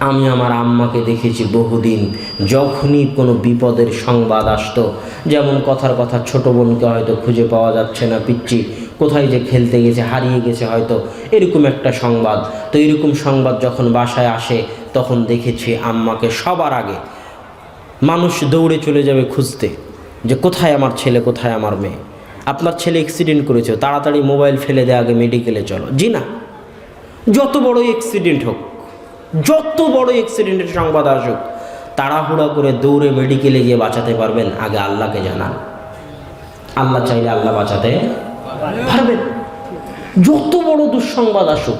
আমি আমার আম্মাকে দেখেছি বহুদিন। যখনই কোনো বিপদের সংবাদ আসতো, যেমন কথার কথা ছোট বোনকে হয়তো খুঁজে পাওয়া যাচ্ছে না পিচ্ছি কোথায় যে খেলতে গেছে, হারিয়ে গেছে হয়তো, এরকম একটা সংবাদ। তো এরকম সংবাদ যখন বাসায় আসে, তখন দেখেছি আম্মাকে সবার আগে মানুষ দৌড়ে চলে যাবে খুঁজতে, যে কোথায় আমার ছেলে, কোথায় আমার মেয়ে? আপনার ছেলে অ্যাক্সিডেন্ট করেছে, তাড়াতাড়ি মোবাইল ফেলে দেয় আগে মেডিকেলে চলো। জি না। যত বড় অ্যাক্সিডেন্ট হোক যত বড় অ্যাক্সিডেন্টের সংবাদ আসুক, তাড়াহুড়া করে দৌড়ে মেডিকেলে গিয়ে বাঁচাতে পারবেন। আগে আল্লাহকে জানান। আল্লাহ চাইলে আল্লাহ বাঁচাতে পারবেন। যত বড় দুঃসংবাদ আসুক,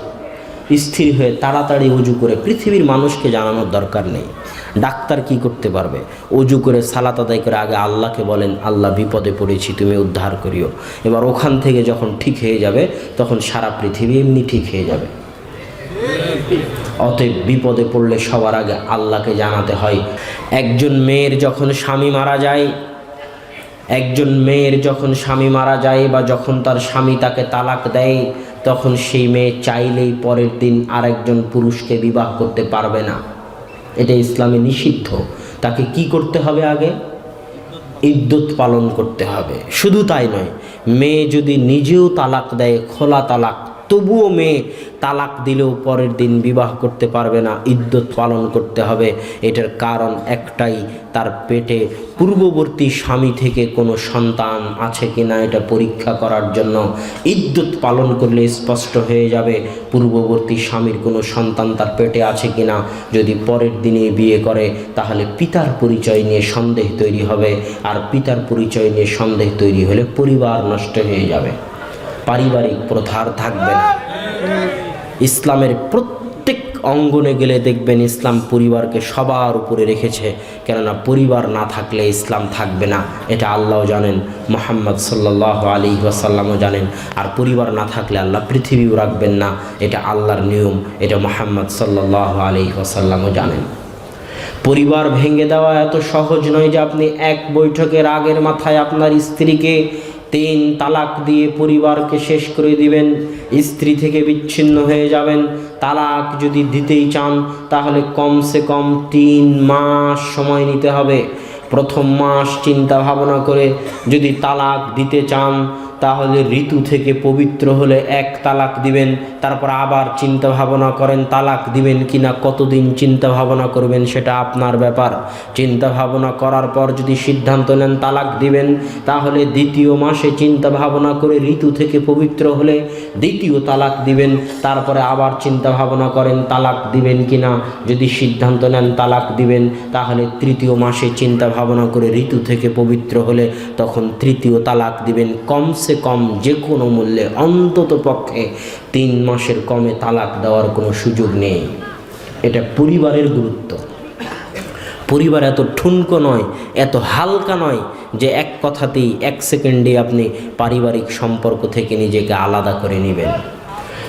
স্থির হয়ে তাড়াতাড়ি উজু করে পৃথিবীর মানুষকে জানানোর দরকার নেই। ডাক্তার কি করতে পারবে? অজু করে সালাত আদায় করে আগে আল্লাহকে বলেন, আল্লাহ, বিপদে পড়েছি, তুমি উদ্ধার করিও। এবার ওখান থেকে যখন ঠিক হয়ে যাবে, তখন সারা পৃথিবী এমনি ঠিক হয়ে যাবে। অতএব বিপদে পড়লে সবার আগে আল্লাহকে জানাতে হয়। একজন মেয়ের যখন স্বামী মারা যায়, একজন মেয়ের যখন স্বামী মারা যায় বা যখন তার স্বামী তাকে তালাক দেয়, তখন সেই মেয়ে চাইলেই পরের দিন আরেকজন পুরুষকে বিবাহ করতে পারবে না। এটা ইসলামে নিষিদ্ধ। তাকে কি করতে হবে আগে? ইদ্যুৎ পালন করতে হবে। শুধু তাই নয়, মেয়ে যদি নিজেও তালাক দেয়, খোলা তালাক তবুও মেয়ে তালাক দিলেও পরের দিন বিবাহ করতে পারবে না ইদ্যুৎ পালন করতে হবে। এটার কারণ একটাই, তার পেটে পূর্ববর্তী স্বামী থেকে কোনো সন্তান আছে কি না এটা পরীক্ষা করার জন্য। ইদ্যুৎ পালন করলে স্পষ্ট হয়ে যাবে পূর্ববর্তী স্বামীর কোনো সন্তান তার পেটে আছে কি না যদি পরের দিনে বিয়ে করে, তাহলে পিতার পরিচয় নিয়ে সন্দেহ তৈরি হবে। আর পিতার পরিচয় নিয়ে সন্দেহ তৈরি হলে পরিবার নষ্ট হয়ে যাবে। পারিবারিক প্রথার থাকবে না। ইসলামের প্রত্যেক অঙ্গনে গেলে দেখবেন ইসলাম পরিবারকে সবার উপরে রেখেছে। কেননা পরিবার না থাকলে ইসলাম থাকবে না। এটা আল্লাহ জানেন, মোহাম্মদ সাল্লাহ আলী ওয়াসাল্লামও জানেন। আর পরিবার না থাকলে আল্লাহ পৃথিবীও রাখবেন না। এটা আল্লাহর নিয়ম, এটা মোহাম্মদ সাল্লাহ আলী ওয়াসাল্লামও জানেন। পরিবার ভেঙে দেওয়া এত সহজ নয় যে আপনি এক বৈঠকের আগের মাথায় আপনার স্ত্রীকে তিন তালাক দিয়ে পরিবারকে শেষ করে দিবেন। স্ত্রী থেকে বিচ্ছিন্ন হয়ে যাবেন। তালাক যদি দিতেই চান, তাহলে কমসে কম তিন মাস সময় নিতে হবে। প্রথম মাস চিন্তা ভাবনা করে যদি তালাক দিতে চান তাহলে ঋতু থেকে পবিত্র হলে এক তালাক দিবেন, তারপর আবার চিন্তা ভাবনা করেন, তালাক দিবেন কিনা, কতদিন চিন্তা ভাবনা করবেন সেটা আপনার ব্যাপার। চিন্তা ভাবনা করার পর যদি সিদ্ধান্ত নেন তালাক দিবেন, তাহলে দ্বিতীয় মাসে চিন্তা ভাবনা করে ঋতু থেকে পবিত্র হলে দ্বিতীয় তালাক দিবেন, তারপরে আবার চিন্তা ভাবনা করেন তালাক দিবেন কিনা। যদি সিদ্ধান্ত নেন তালাক দিবেন, তাহলে তৃতীয় মাসে চিন্তা ভাবনা করে ঋতু থেকে পবিত্র হলে তখন তৃতীয় তালাক দিবেন। কমসে কম যে কোনো মূল্যে, অন্তত পক্ষে তিন মাসের কমে তালাক দেওয়ার কোনো সুযোগ নেই। এটা পরিবারের গুরুত্ব। পরিবার এত ঠুনকো নয়, এত হালকা নয় যে এক কথাতেই এক সেকেন্ডে আপনি পারিবারিক সম্পর্ক থেকে নিজেকে আলাদা করে নেবেন।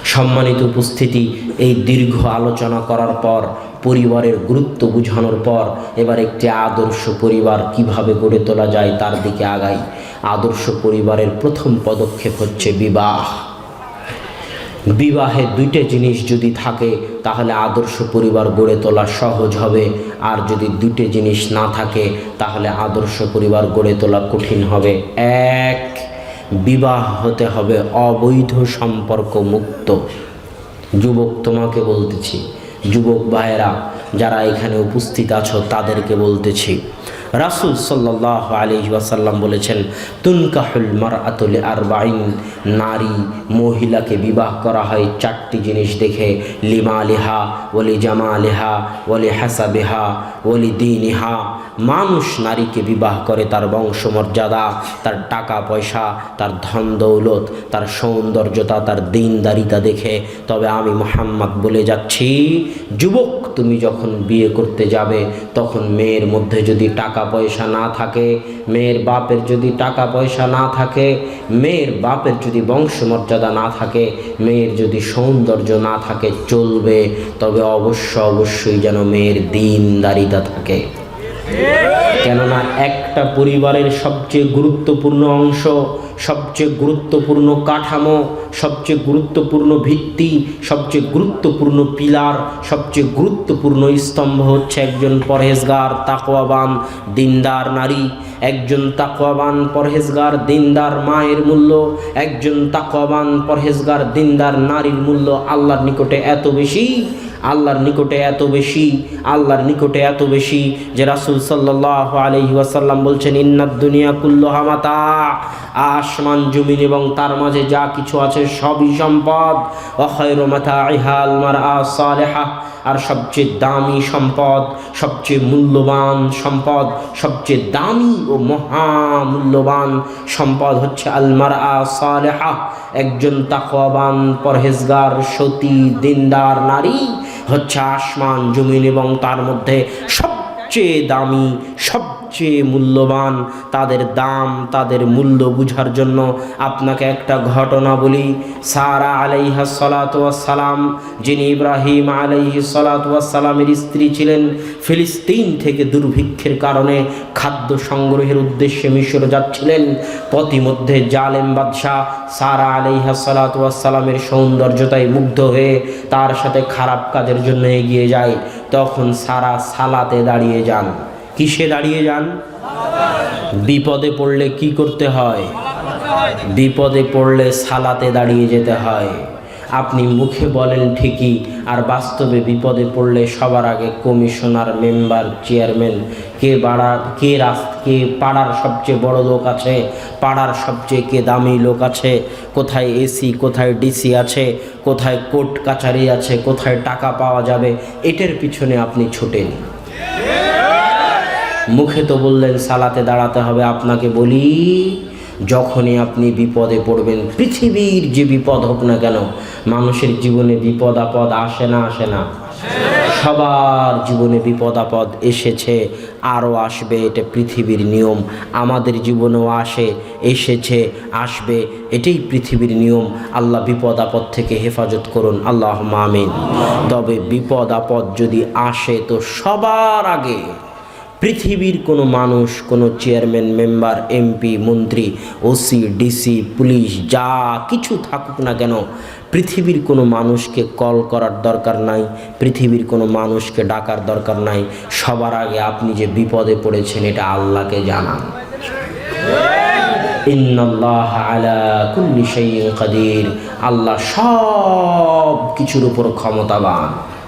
সম্মানিত উপস্থিতি, এই দীর্ঘ আলোচনা করার পর পরিবারের গুরুত্ব বুঝানোর পর এবার একটি আদর্শ পরিবার কীভাবে গড়ে তোলা যায় তার দিকে আগাই। আদর্শ পরিবারের প্রথম পদক্ষেপ হচ্ছে বিবাহ। বিবাহে দুইটা জিনিস যদি থাকে, তাহলে আদর্শ পরিবার গড়ে তোলা সহজ হবে। আর যদি দুইটা জিনিস না থাকে, তাহলে আদর্শ পরিবার গড়ে তোলা কঠিন হবে। এক, বিবাহ হতে হবে অবৈধ সম্পর্ক মুক্ত যুবক তোমাকে বলতেছি যুবক ভাইয়েরা যারা এখানে উপস্থিত আছো তাদেরকে বলতেছি রাসুল সাল্লাহ আলী ওয়াসাল্লাম বলেছেন, তুনকাহুল মার আতুল আরবাইন নারী মহিলাকে বিবাহ করা হয় চারটি জিনিস দেখে লিমা লিহা ওলি জামা লিহা ওলি হাসাবিহা ওলি দিনিহা মানুষ নারীকে বিবাহ করে তার বংশমর্যাদা, তার টাকা পয়সা, তার ধন দৌলত, তার সৌন্দর্যতা, তার দিনদারিতা দেখে। তবে আমি মোহাম্মদ বলে যাচ্ছি, যুবক তুমি যখন বিয়ে করতে যাবে, তখন মেয়ের মধ্যে যদি টাকা পয়সা না থাকে, মেয়ের বাপের যদি টাকা পয়সা না থাকে, মেয়ের বাপের যদি বংশমর্যাদা না থাকে, মেয়ের যদি সৌন্দর্য না থাকে, চলবে। তবে অবশ্য অবশ্যই যেন মেয়ের দিনদারিতা থাকে। কেননা একটা পরিবারের সবচেয়ে গুরুত্বপূর্ণ অংশ, সবচেয়ে গুরুত্বপূর্ণ কাঠামো, সবচেয়ে গুরুত্বপূর্ণ ভিত্তি, সবচেয়ে গুরুত্বপূর্ণ পিলার, সবচেয়ে গুরুত্বপূর্ণ স্তম্ভ হচ্ছে একজন পরহেজগার, তাকওয়াবান, দিনদার নারী। একজন তাকওয়াবান পরহেজগার, দিনদার মায়ের মূল্য। একজন তাকওয়াবান পরহেজগার, দিনদার নারীর মূল্য আল্লাহর নিকটে এত বেশি। আল্লাহর নিকটে এত বেশি, আল্লাহর নিকটে এত বেশি যে রাসুল সাল্লাহ আলহি ওয়াসাল্লাম বলছেন, ইন্নাদ দুনিয়া কুল্ল হামাতা আসমান, জমিন এবং তার মাঝে যা কিছু আছে সবই সম্পদ। অখয়র মাথা ইহাল মার আসালেহা আর সবচেয়ে দামি সম্পদ, সবচেয়ে মূল্যবান সম্পদ, সবচেয়ে দামি ও মহামূল্যবান সম্পদ হচ্ছে আলমার আসালেহা একজন তাকওয়াবান পরহেজগার, সতী, দিনদার, নারী হচ্ছে আসমান জমিন এবং তার মধ্যে সবচেয়ে দামি সবচেয়ে মূল্যবান তাদের দাম, তাদের মূল্য বুঝার জন্য আপনাকে একটা ঘটনা বলি। সারা আলাইহা সালাম যিনি ইব্রাহিম আলাইহি সালামের স্ত্রী ছিলেন, ফিলিস্তিন থেকে দুর্ভিক্ষের কারণে খাদ্য সংগ্রহের উদ্দেশ্যে মিশর যাচ্ছিলেন। পথিমধ্যে জালেম বাদশাহ সারা আলাইহা সালামের সৌন্দর্যতায় মুগ্ধ হয়ে তার সাথে খারাপ কাজের জন্য এগিয়ে যায়। তখন সারা সালাতে দাঁড়িয়ে যান। কিসে দাঁড়িয়ে যান? বিপদে পড়লে কি করতে হয়? বিপদে পড়লে সালাতে দাঁড়িয়ে যেতে হয়। আপনি মুখে বলেন ঠিকই, আর বাস্তবে বিপদে পড়লে সবার আগে কমিশনার, মেম্বার, চেয়ারম্যান, কে বাড়া, কে রাস, কে পাড়ার সবচেয়ে বড় লোক আছে, পাড়ার সবচেয়ে কে দামি লোক আছে, কোথায় এসি, কোথায় ডিসি আছে, কোথায় কোর্ট কাছারি আছে, কোথায় টাকা পাওয়া যাবে, এটার পিছনে আপনি ছুটেন। মুখে তো বললেন, সালাতে দাঁড়াতে হবে। আপনাকে বলি, যখনই আপনি বিপদে পড়বেন, পৃথিবীর যে বিপদ হোক না কেন, মানুষের জীবনে বিপদ আপদ আসে না আসে না। সবার জীবনে বিপদ আপদ এসেছে, আরও আসবে, এটা পৃথিবীর নিয়ম। আমাদের জীবনেও আসে, এসেছে, আসবে, এটাই পৃথিবীর নিয়ম। আল্লাহ বিপদ আপদ থেকে হেফাজত করুন আল্লাহ মামিন তবে বিপদ আপদ যদি আসে, তো সবার আগে পৃথিবীর কোনো মানুষ, কোনো চেয়ারম্যান, মেম্বার, এমপি, মন্ত্রী, ওসি, ডিসি, পুলিশ, যা কিছু থাকুক না কেন, পৃথিবীর কোনো মানুষকে কল করার দরকার নাই, পৃথিবীর কোনো মানুষকে ডাকার দরকার নাই। সবার আগে আপনি যে বিপদে পড়েছেন, এটা আল্লাহকে জানান। আল্লাহ সব কিছুর উপর ক্ষমতাবান।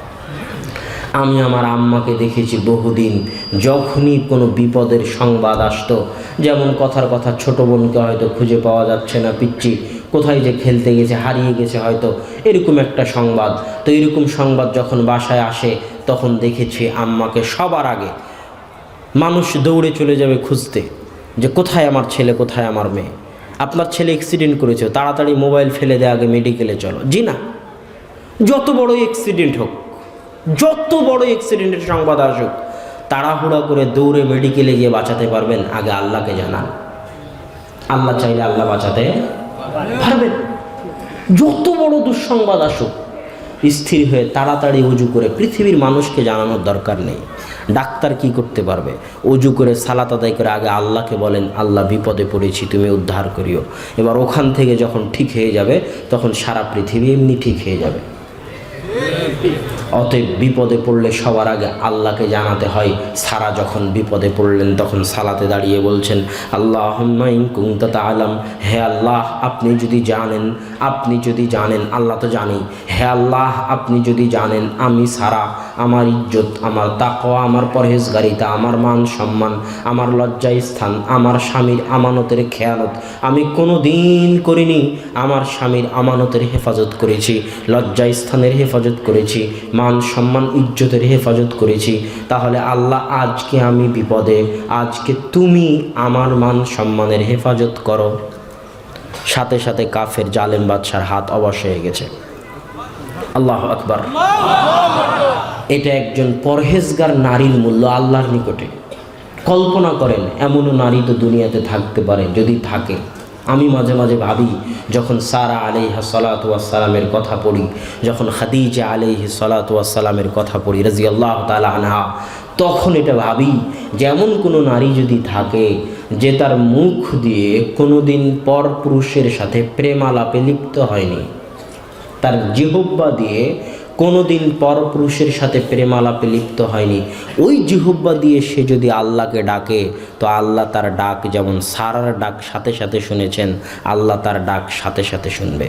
আমি আমার আম্মাকে দেখেছি বহুদিন। যখনই কোনো বিপদের সংবাদ আসতো, যেমন কথার কথা ছোট বোনকে হয়তো খুঁজে পাওয়া যাচ্ছে না পিচ্ছি কোথায় যে খেলতে গেছে, হারিয়ে গেছে হয়তো, এরকম একটা সংবাদ। তো এরকম সংবাদ যখন বাসায় আসে, তখন দেখেছি আম্মাকে সবার আগে। মানুষ দৌড়ে চলে যাবে খুঁজতে, যে কোথায় আমার ছেলে, কোথায় আমার মেয়ে? আপনার ছেলে অ্যাক্সিডেন্ট করেছে, তাড়াতাড়ি মোবাইল ফেলে দেয় আগে মেডিকেলে চলো। জি না। যত বড় অ্যাক্সিডেন্ট হোক যত বড় অ্যাক্সিডেন্টের সংবাদ আসুক, তাড়াহুড়া করে দৌড়ে মেডিকেলে গিয়ে বাঁচাতে পারবেন। আগে আল্লাহকে জানান। আল্লাহ চাইলে আল্লাহ বাঁচাতে পারবেন। যত বড় দুঃসংবাদ আসুক, স্থির হয়ে তাড়াতাড়ি উজু করে পৃথিবীর মানুষকে জানানোর দরকার নেই। ডাক্তার কি করতে পারবে? উজু করে সালাত আদায় করে আগে আল্লাহকে বলেন, আল্লাহ, বিপদে পড়েছি, তুমি উদ্ধার করিও। এবার ওখান থেকে যখন ঠিক হয়ে যাবে, তখন সারা পৃথিবী এমনি ঠিক হয়ে যাবে। অতএব বিপদে পড়লে সবার আগে আল্লাহকে জানাতে হয়। সারা যখন বিপদে পড়লেন, তখন সালাতে দাঁড়িয়ে বলছেন আল্লাহ কুংতা আলম হে আল্লাহ, আপনি যদি জানেন, আপনি যদি জানেন, আল্লাহ তো জানি হে আল্লাহ, আপনি যদি জানেন, আমি সারা, আমার ইজ্জত, আমার তাকওয়া, আমার পরহেজগারিতা, আমার মান সম্মান, আমার লজ্জা স্থান, আমার স্বামীর আমানতের খেয়ানত, আমি কোনো দিন করিনি, আমার স্বামীর আমানতের হেফাজত করেছি লজ্জা স্থানের হেফাজত করেছি। মান, সম্মান, ইজ্জতের হেফাজত করেছি। তাহলে আল্লাহ আজকে আমি বিপদে, আজকে তুমি আমার মান, সম্মানের হেফাজত করো। সাথে সাথে কাফের, জালেম বাদশার হাত অবশ হয়ে গেছে। আল্লাহ আকবার। এটা একজন পরহেজগার নারীর মূল্য আল্লাহর নিকটে। কল্পনা করেন, এমনও নারী তো দুনিয়াতে থাকতে পারে, যদি থাকে। আমি মাঝে মাঝে ভাবি, যখন সারা আলিহা সালাতামের কথা পড়ি, যখন খাদিজা আলিহি সালাতামের কথা পড়ি রাজি আল্লাহ তালা আনহা, তখন এটা ভাবি, যেমন কোনো নারী যদি থাকে, যে তার মুখ দিয়ে কোনো দিন পর পুরুষের সাথে প্রেমালাপে লিপ্ত হয়নি, তার জিহুব্বা দিয়ে কোনো দিন পরপুরুষের সাথে প্রেমালাপে লিপ্ত হয়নি। ওই জিহুব্বা দিয়ে সে যদি আল্লাহকে ডাকে, তো আল্লাহ তার ডাক যেমন সারার ডাক সাথে সাথে শুনেছেন, আল্লাহ তার ডাক সাথে সাথে শুনবে।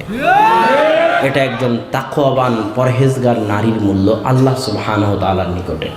এটা একজন তাকোয়াবান পরহেজগার নারীর মূল্য আল্লাহ সুবহানাহু তাআলার নিকটে।